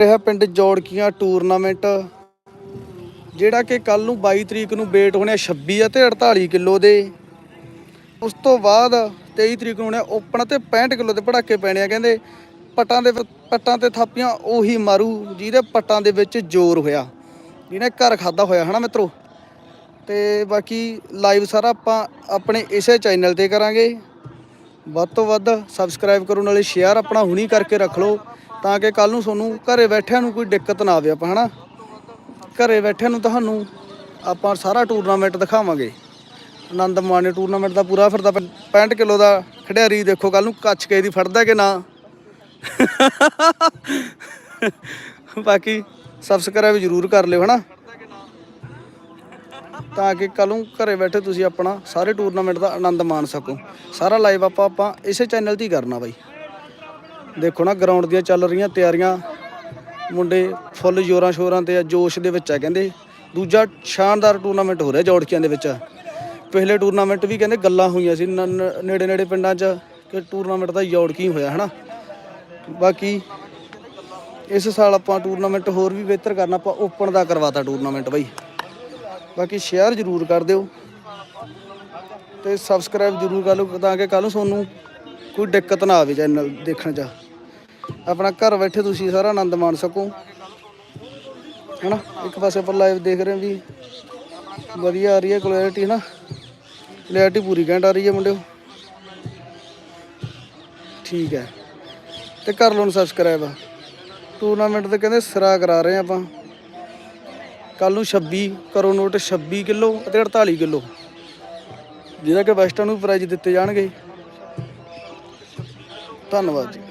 ਰਿਹਾ ਪਿੰਡ ਜੋੜਕੀਆਂ ਟੂਰਨਾਮੈਂਟ, ਜਿਹੜਾ ਕਿ ਕੱਲ ਨੂੰ 22 ਤਰੀਕ ਨੂੰ ਵੇਟ ਹੋਣੇ 26 ਅਤੇ 48 ਕਿਲੋ ਦੇ। ਉਸ ਤੋਂ ਬਾਅਦ 23 ਤਰੀਕ ਨੂੰ ਹੋਣੇ ਓਪਨ ਤੇ 65 ਕਿਲੋ ਦੇ ਪੜਾਕੇ ਪੈਣੇ ਆ, ਕਹਿੰਦੇ ਪੱਟਾਂ ਦੇ ਪੱਟਾਂ ਤੇ ਥਾਪੀਆਂ ਉਹੀ ਮਾਰੂ, ਜਿਹਦੇ ਪੱਟਾਂ ਦੇ ਵਿੱਚ ਜ਼ੋਰ ਹੋਇਆ। ਜਿਹਨੇ ਘਰ ਖਾਦਾ ਹੋਇਆ, ਹਨਾ ਮਿੱਤਰੋ? ਤੇ ਬਾਕੀ ਲਾਈਵ ਸਾਰਾ ਆਪਾਂ ਆਪਣੇ ਇਸੇ ਚੈਨਲ ਤੇ ਕਰਾਂਗੇ। ਵੱਧ ਤੋਂ ਵੱਧ ਸਬਸਕ੍ਰਾਈਬ ਕਰੋ, ਨਾਲੇ ਸ਼ੇਅਰ ਆਪਣਾ ਹੁਣੀ ਕਰਕੇ ਰੱਖ ਲਓ। ਤਾਂ ਕਿ ਕੱਲ ਨੂੰ ਤੁਹਾਨੂੰ ਘਰੇ ਬੈਠਿਆਂ ਨੂੰ ਕੋਈ ਦਿੱਕਤ ਨਾ ਆਵੇ ਆਪਾਂ, ਹਨਾ? ਘਰੇ ਬੈਠਿਆਂ ਨੂੰ ਤੁਹਾਨੂੰ ਆਪਾਂ ਸਾਰਾ ਟੂਰਨਾਮੈਂਟ ਦਿਖਾਵਾਂਗੇ। ਆਨੰਦ ਮਾਣੇ ਟੂਰਨਾਮੈਂਟ ਦਾ ਪੂਰਾ ਫਿਰਦਾ 65 ਕਿਲੋ ਦਾ ਖਿਡਾਰੀ ਦੇਖੋ ਕੱਲ ਨੂੰ ਕੱਚ ਕੇ ਦੀ ਫੜਦਾ ਕਿ ਨਾ। ਬਾਕੀ ਸਬਸਕ੍ਰਾਈਬ ਜ਼ਰੂਰ ਕਰ ਲਿਓ, ਹਨਾ? ਤਾਂ ਕਿ ਕੱਲ ਨੂੰ ਘਰੇ ਬੈਠੇ ਤੁਸੀਂ ਆਪਣਾ ਸਾਰੇ ਟੂਰਨਾਮੈਂਟ ਦਾ ਆਨੰਦ ਮਾਣ ਸਕੋ। ਸਾਰਾ ਲਾਈਵ ਆਪਾਂ ਆਪਾਂ ਇਸੇ ਚੈਨਲ ਤੇ ਹੀ ਕਰਨਾ ਬਾਈ। ਦੇਖੋ ਨਾ ਗਰਾਊਂਡ ਦੀਆਂ ਚੱਲ ਰਹੀਆਂ ਤਿਆਰੀਆਂ। ਮੁੰਡੇ ਫੁੱਲ ਜੋਰਾਂ ਸ਼ੋਰਾਂ ਤੇ ਆ, ਜੋਸ਼ ਦੇ ਵਿੱਚ ਆ ਕਹਿੰਦੇ। ਦੂਜਾ ਸ਼ਾਨਦਾਰ ਟੂਰਨਾਮੈਂਟ ਹੋ ਰਿਹਾ ਜੋੜਕੀਆਂ ਦੇ ਵਿੱਚ। ਪਹਿਲੇ ਟੂਰਨਾਮੈਂਟ ਵੀ ਕਹਿੰਦੇ ਗੱਲਾਂ ਹੋਈਆਂ ਸੀ ਨੇੜੇ ਨੇੜੇ ਪਿੰਡਾਂ 'ਚ ਕਿ ਟੂਰਨਾਮੈਂਟ ਦਾ ਜੋੜਕੀ ਹੋਇਆ, ਹਨਾ। ਬਾਕੀ ਇਸ ਸਾਲ ਆਪਾਂ ਟੂਰਨਾਮੈਂਟ ਹੋਰ ਵੀ ਬਿਹਤਰ ਕਰਨਾ, ਆਪਾਂ ਓਪਨ ਦਾ ਕਰਵਾਤਾ ਟੂਰਨਾਮੈਂਟ ਬਾਈ। ਬਾਕੀ ਸ਼ੇਅਰ ਜ਼ਰੂਰ ਕਰ ਦਿਓ। ਤੇ ਸਬਸਕ੍ਰਾਈਬ ਜ਼ਰੂਰ ਕਰ ਲਓ, ਤਾਂ ਕਿ ਕੱਲ ਨੂੰ ਤੁਹਾਨੂੰ ਕੋਈ ਦਿੱਕਤ ਨਾ ਆਵੇ ਚੈਨਲ ਦੇਖਣ 'ਚ। ਆਪਣਾ ਘਰ ਬੈਠੇ ਤੁਸੀਂ ਸਾਰਾ ਆਨੰਦ ਮਾਣ ਸਕੋ। ਹਨਾ? ਇੱਕ ਪਾਸੇ ਆਪਾਂ ਲਾਈਵ ਦੇਖ ਰਹੇ ਵੀ ਵਧੀਆ ਆ ਰਹੀ ਹੈ ਕੁਆਲਿਟੀ ਹਨਾ? ਕੁਆਲਿਟੀ ਪੂਰੀ ਘੈਂਟ ਆ ਰਹੀ ਹੈ ਮੁੰਡਿਓ। ਠੀਕ ਹੈ। ਤੇ ਕਰ ਲਓ ਸਬਸਕ੍ਰਾਈਬ ਟੂਰਨਾਮੈਂਟ ਤੇ ਕਹਿੰਦੇ ਸਿਰਾ ਕਰਾ ਰਹੇ ਹਾਂ ਆਪਾਂ। ਕੱਲ ਨੂੰ 26 ਕਰੋ ਨੋਟ 26 ਕਿਲੋ ਅਤੇ 48 ਕਿਲੋ। ਜਿਹਦਾ ਕਿ ਵੈਸਟਰਨ ਨੂੰ ਪ੍ਰਾਈਜ਼ ਦਿੱਤੇ ਜਾਣਗੇ। ਧੰਨਵਾਦ ਜੀ।